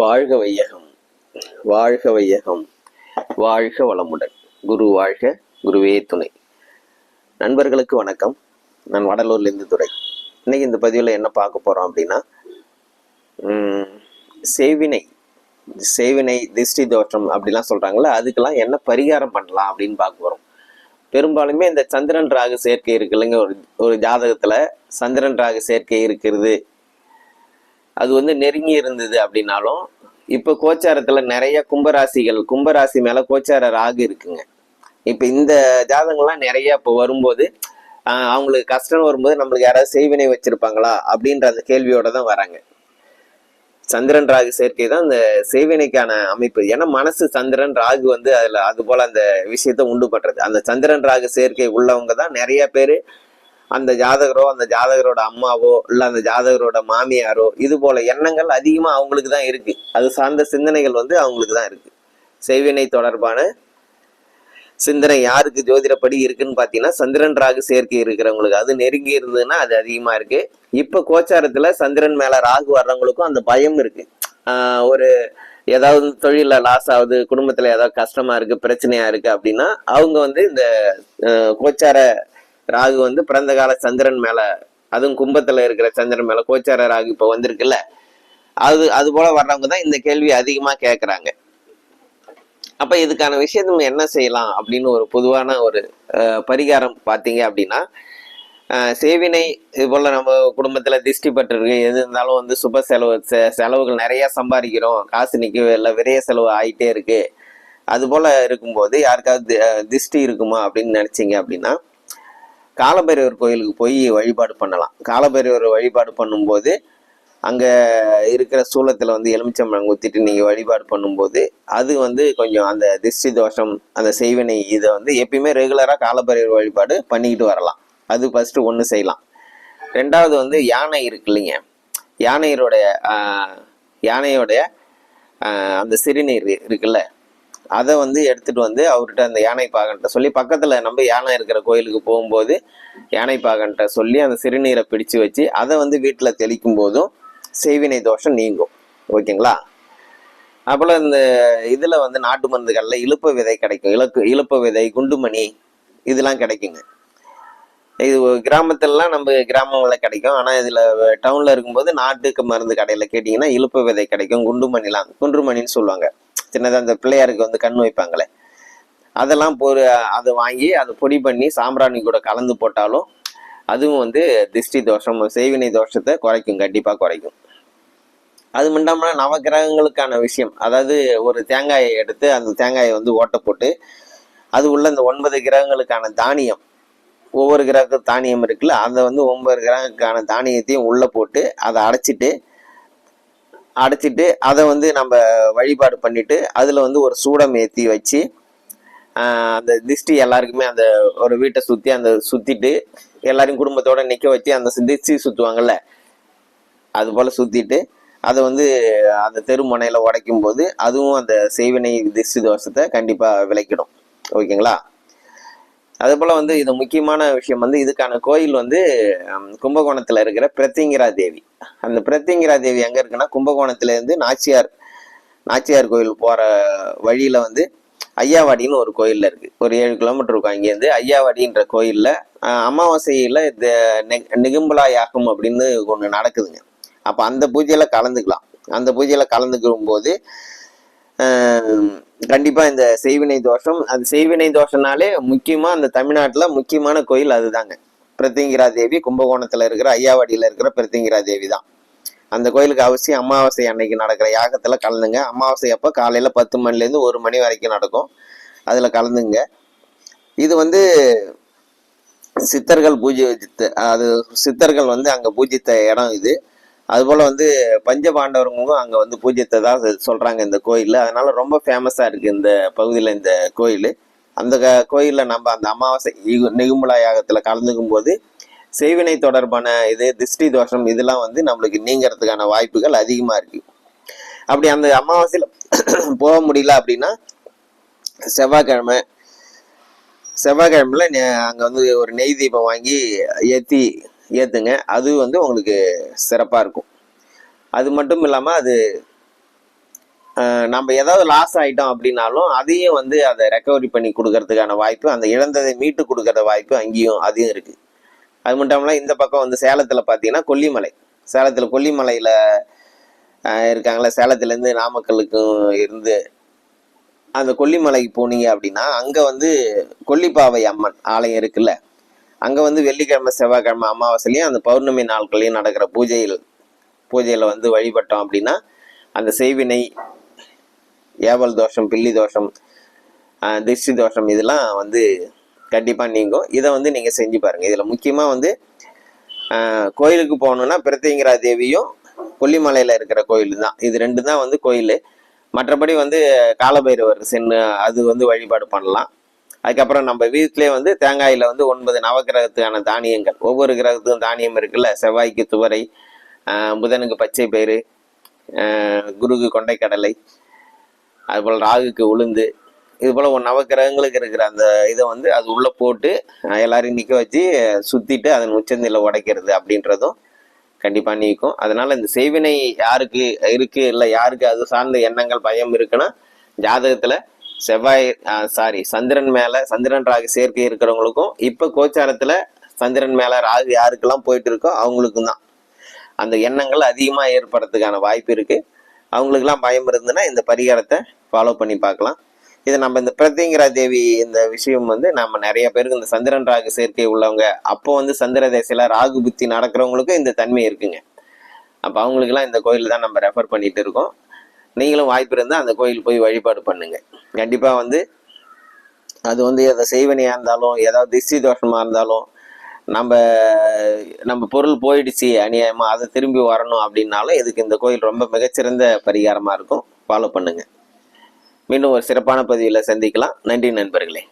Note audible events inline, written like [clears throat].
வாழ்க வையகம் வாழ்க வையகம் வாழ்க வளமுடன். குரு வாழ்க குருவே துணை. நண்பர்களுக்கு வணக்கம். நான் வடலூர்லேருந்து துறை இன்னைக்கு இந்த பதிவில் என்ன பார்க்க போகிறோம் அப்படின்னா சேவினை சேவினை திஷ்டி தோஷம் அப்படிலாம் சொல்கிறாங்களே அதுக்கெல்லாம் என்ன பரிகாரம் பண்ணலாம் அப்படின்னு பார்க்க போகிறோம் பெரும்பாலுமே இந்த சந்திரன் ராகு சேர்க்கை இருக்கு இல்லைங்க ஒரு ஒரு ஜாதகத்தில் சந்திரன் ராகு சேர்க்கை இருக்கிறது அது வந்து நெருங்கி இருந்தது அப்படின்னாலும் இப்போ கோச்சாரத்தில் நிறைய கும்பராசிகள் கும்பராசி மேலே கோச்சார ராகு இருக்குங்க. இப்போ இந்த ஜாதகங்கள்லாம் நிறைய இப்போ வரும்போது அவங்களுக்கு கஷ்டம் வரும்போது நம்மளுக்கு யாராவது செய்வினை வச்சுருப்பாங்களா? அப்படின்ற அந்த கேள்வியோட தான் வராங்க. சந்திரன் ராகு சேர்க்கை தான் இந்த செய்வினைக்கான அமைப்பு. ஏன்னா மனசு சந்திரன் ராகு வந்து அதில் அதுபோல் அந்த விஷயத்த உண்டு பண்ணுறது அந்த சந்திரன் ராகு சேர்க்கை உள்ளவங்க தான் நிறைய பேர் அந்த ஜாதகரோ அந்த ஜாதகரோட அம்மாவோ இல்லை அந்த ஜாதகரோட மாமியாரோ இது போல எண்ணங்கள் அதிகமாக அவங்களுக்கு தான் இருக்கு. அது சார்ந்த சிந்தனைகள் வந்து அவங்களுக்கு தான் இருக்கு. செய்வினை தொடர்பான சிந்தனை யாருக்கு ஜோதிடப்படி இருக்குன்னு பார்த்தீங்கன்னா சந்திரன் ராகு சேர்க்கை இருக்கிறவங்களுக்கு. அது நெருங்கி இருந்ததுன்னா அது அதிகமாக இருக்கு. இப்போ கோச்சாரத்தில் சந்திரன் மேலே ராகு வர்றவங்களுக்கும் அந்த பயம் இருக்கு. ஒரு ஏதாவது தொழிலில் லாஸ் ஆகுது குடும்பத்தில் ஏதாவது கஷ்டமா இருக்கு பிரச்சனையா இருக்கு அப்படின்னா அவங்க வந்து இந்த கோச்சார ராகு வந்து பிறந்த கால சந்திரன் மேல அதுவும் கும்பத்துல இருக்கிற சந்திரன் மேல கோச்சார ராகு இப்ப வந்திருக்குல்ல அது அது போல வர்றவங்க தான் இந்த கேள்வி அதிகமா கேட்குறாங்க அப்ப இதுக்கான விஷயத்த நம்ம என்ன செய்யலாம் அப்படின்னு ஒரு பொதுவான ஒரு பரிகாரம் பார்த்தீங்க அப்படின்னா சேவினை இது போல நம்ம குடும்பத்துல திஷ்டி பட்டிருக்கு எது இருந்தாலும் வந்து சுப செலவு செ- செலவுகள் நிறைய சம்பாதிக்கிறோம் காசு நிற்கவே இல்லை விரைய செலவு ஆயிட்டே இருக்கு. அது போல இருக்கும்போது யாருக்காவது தி- திஷ்டி இருக்குமா அப்படின்னு நினைச்சீங்க அப்படின்னா காலபைரவர் கோயிலுக்கு போய் வழிபாடு பண்ணலாம். காலபைரவர் வழிபாடு பண்ணும்போது அங்கே இருக்கிற சூளத்தில் வந்து எலுமிச்சம்பழம் ஊற்றிட்டு நீங்கள் வழிபாடு பண்ணும்போது அது வந்து கொஞ்சம் அந்த திஷ்டி தோஷம் அந்த செய்வினை இதை வந்து எப்பயுமே ரெகுலராக காலபைரவர் வழிபாடு பண்ணிக்கிட்டு வரலாம். அது ஃபஸ்ட்டு ஒன்று செய்யலாம். ரெண்டாவது வந்து யானை இருக்கு இல்லைங்க. யானையருடைய யானையோடைய அந்த சிறுநீர் இருக்குல்ல. அதை வந்து எடுத்துகிட்டு வந்து அவர்கிட்ட அந்த யானை பாகன்ட்ட சொல்லி பக்கத்தில் நம்ம யானை இருக்கிற கோயிலுக்கு போகும்போது யானை பாகன்ட்ட சொல்லி அந்த சிறுநீரை பிடிச்சு வச்சு அதை வந்து வீட்டில் தெளிக்கும் போதும் செய்வினை தோஷம் நீங்கும். ஓகேங்களா? அப்புறம் இந்த இதில் வந்து நாட்டு மருந்துகளில் இழுப்ப விதை கிடைக்கும். இலக்கு இழுப்ப விதை குண்டுமணி இதெல்லாம் கிடைக்குங்க. இது கிராமத்திலலாம் நம்ம கிராமங்களில் கிடைக்கும். ஆனால் இதில் டவுனில் இருக்கும்போது நாட்டுக்கு மருந்து கடையில் கேட்டிங்கன்னா இழுப்பு விதை கிடைக்கும் குண்டுமணிலாம் குன்றுமணின்னு சொல்லுவாங்க. சின்னதாக அந்த பிள்ளையாருக்கு வந்து கண் வைப்பாங்களே. அதெல்லாம் பொரு அதை வாங்கி அதை பொடி பண்ணி சாம்பிராணி கூட கலந்து போட்டாலும் அதுவும் வந்து திஷ்டி தோஷம் செய்வினை தோஷத்தை குறைக்கும் கண்டிப்பாக குறைக்கும். அது மட்டும் நவகிரகங்களுக்கான விஷயம். அதாவது ஒரு தேங்காயை எடுத்து அந்த தேங்காயை வந்து ஓட்டை போட்டு அது உள்ள இந்த ஒன்பது கிரகங்களுக்கான தானியம். ஒவ்வொரு கிரகத்துக்கு தானியம் இருக்குல்ல அதை வந்து ஒன்பது கிரகங்களுக்கான தானியத்தையும் உள்ளே போட்டு அதை அடைச்சிட்டு அடைச்சிட்டு அதை வந்து நம்ம வழிபாடு பண்ணிட்டு அதில் வந்து ஒரு சூடம் ஏற்றி வச்சு அந்த திஷ்டி எல்லாருக்குமே அந்த ஒரு வீட்டை சுற்றி அந்த சுற்றிட்டு எல்லாரையும் குடும்பத்தோட நிற்க வச்சு அந்த திஷ்டி சுற்றுவாங்கல்ல அது போல் சுற்றிட்டு அதை வந்து அந்த தெருமனையில் உடைக்கும் போது அதுவும் அந்த செய்வினை திஷ்டி தோஷத்தை கண்டிப்பாக விளைக்கிடும். ஓகேங்களா? அதே போல் வந்து இது முக்கியமான விஷயம் வந்து இதுக்கான கோயில் வந்து கும்பகோணத்தில் இருக்கிற பிரத்திங்கிரா தேவி. அந்த பிரத்திங்கிரா தேவி எங்கே இருக்குன்னா கும்பகோணத்துலேருந்து நாச்சியார் நாச்சியார் கோயில் போகிற வழியில் வந்து ஐயாவாடின்னு ஒரு கோயிலில் இருக்குது ஒரு ஏழு கிலோமீட்டர் இருக்கும் அங்கேருந்து ஐயாவாடின்ற கோயிலில் அமாவாசையில் இந்த நெ- யாகம் அப்படின்னு ஒன்று நடக்குதுங்க. அப்போ அந்த பூஜையில் கலந்துக்கலாம். அந்த பூஜையில் கலந்துக்கும் போது கண்டிப்பாக கண்டிப்பா இந்த செய்வினை தோஷம். அது செய்வினை தோஷம்னாலே முக்கியமா அந்த தமிழ்நாட்டுல முக்கியமான கோயில் அதுதாங்க. பிரத்திங்கிரா தேவி கும்பகோணத்துல இருக்கிற ஐயாவாடியில இருக்கிற பிரத்திங்கிரா தேவி தான். அந்த கோயிலுக்கு அவசியம் அமாவாசை அன்னைக்கு நடக்கிற யாகத்துல கலந்துங்க. அமாவாசை அப்போ காலையில பத்து மணில இருந்து ஒரு மணி வரைக்கும் நடக்கும். அதுல கலந்துங்க. இது வந்து சித்தர்கள் பூஜித்த அது சித்தர்கள் வந்து அங்க பூஜித்த இடம் இது. அதுபோல் வந்து பஞ்ச பாண்டவர்களும் அங்கே வந்து பூஜ்யத்தை தான் சொல்கிறாங்க இந்த கோயில் அதனால் ரொம்ப ஃபேமஸாக இருக்குது இந்த பகுதியில் இந்த கோயில். அந்த க- கோயிலில் நம்ம அந்த அமாவாசை இகு- யாகத்தில் கலந்துக்கும் போது செய்வினை தொடர்பான இது திருஷ்டி தோஷம் இதெல்லாம் வந்து நம்மளுக்கு நீங்கிறதுக்கான வாய்ப்புகள் அதிகமாக இருக்கு. அப்படி அந்த அமாவாசையில் [clears throat] போக முடியல அப்படின்னா செவ்வாய்க்கிழமை செவ்வாய்க்கிழமையில் நெ- வந்து ஒரு நெய் தீபம் வாங்கி ஏற்றி ஏற்றுங்க அது வந்து உங்களுக்கு சிறப்பாக இருக்கும். அது மட்டும் இல்லாமல் அது நம்ம ஏதாவது லாஸ் ஆகிட்டோம் அப்படின்னாலும் அதையும் வந்து அதை ரெக்கவரி பண்ணி கொடுக்கறதுக்கான வாய்ப்பு அந்த இழந்ததை மீட்டு கொடுக்கற வாய்ப்பு அங்கேயும் அதையும் இருக்குது அது மட்டும் இல்லாமல் இந்த பக்கம் வந்து சேலத்தில் பார்த்தீங்கன்னா கொல்லிமலை. சேலத்தில் கொல்லிமலையில் இருக்காங்களே சேலத்துலேருந்து நாமக்கலுக்கும் இருந்து அந்த கொல்லிமலைக்கு போனீங்க அப்படின்னா அங்கே வந்து கொல்லிப்பாவை அம்மன் ஆலயம் இருக்குல்ல. அங்கே வந்து வெள்ளிக்கிழமை செவ்வாய்க்கிழமை அமாவாசையிலையும் அந்த பௌர்ணமி நாட்களையும் நடக்கிற பூஜையில் பூஜையில் வந்து வழிபட்டோம் அப்படின்னா அந்த செய்வினை ஏவல் தோஷம் பில்லி தோஷம் திருஷ்டி தோஷம் இதெல்லாம் வந்து கண்டிப்பாக நீங்கும். இதை வந்து நீங்கள் செஞ்சு பாருங்கள் இதில் முக்கியமாக வந்து கோயிலுக்கு போகணுன்னா பிரத்திங்கிரா தேவியும் கொல்லிமலையில் இருக்கிற கோயில் தான். இது ரெண்டு தான் வந்து கோயில். மற்றபடி வந்து காலபைரவர் சென்று அது வந்து வழிபாடு பண்ணலாம். அதுக்கப்புறம் நம்ம வீட்டிலே வந்து தேங்காயில் வந்து ஒன்பது நவகிரகத்துக்கான தானியங்கள். ஒவ்வொரு கிரகத்துக்கும் தானியம் இருக்குல்ல. செவ்வாய்க்கு துவரை புதனுக்கு பச்சை பயிறு குருக்கு கொண்டைக்கடலை அதுபோல் ராகுக்கு உளுந்து இது போல் ஒரு நவக்கிரகங்களுக்கு இருக்கிற அந்த இதை வந்து அது உள்ளே போட்டு எல்லாரையும் நிற்க வச்சு சுற்றிட்டு அதன் உச்சந்தில் உடைக்கிறது அப்படின்றதும் கண்டிப்பாக நீக்கும். அதனால் இந்த செய்வினை யாருக்கு இருக்குது இல்லை யாருக்கு அது சார்ந்த எண்ணங்கள் பயம் இருக்குன்னா ஜாதகத்தில் செவ்வாய் சாரி சந்திரன் மேலே சந்திரன் ராகு சேர்க்கை இருக்கிறவங்களுக்கும் இப்போ கோச்சாரத்தில் சந்திரன் மேலே ராகு யாருக்கெல்லாம் போயிட்டு இருக்கோ அவங்களுக்கும் தான். அந்த எண்ணங்கள் அதிகமாக ஏற்படுறதுக்கான வாய்ப்பு இருக்கு. அவங்களுக்குலாம் பயம் இருந்ததுன்னா இந்த பரிகாரத்தை ஃபாலோ பண்ணி பார்க்கலாம். இது நம்ம இந்த பிரத்யங்கிரா தேவி இந்த விஷயம் வந்து நம்ம நிறைய பேருக்கு இந்த சந்திரன் ராகு சேர்க்கை உள்ளவங்க அப்போ வந்து சந்திர தேசையில ராகு புத்தி நடக்கிறவங்களுக்கும் இந்த தன்மை இருக்குங்க. அப்போ அவங்களுக்குலாம் இந்த கோயில் தான் நம்ம ரெஃபர் பண்ணிட்டு இருக்கோம். நீங்களும் வாய்ப்பு இருந்தால் அந்த கோயில் போய் வழிபாடு பண்ணுங்கள் கண்டிப்பாக வந்து அது வந்து எதை செய்வனையாக இருந்தாலும் ஏதாவது திஷ்டி தோஷமாக இருந்தாலும் நம்ம நம்ம பொருள் போயிடுச்சு அநியாயமாக அதை திரும்பி வரணும் அப்படின்னாலும் இதுக்கு இந்த கோயில் ரொம்ப மிகச்சிறந்த பரிகாரமாக இருக்கும். ஃபாலோ பண்ணுங்கள் மீண்டும் ஒரு சிறப்பான பதிவில் சந்திக்கலாம். நன்றி நண்பர்களே.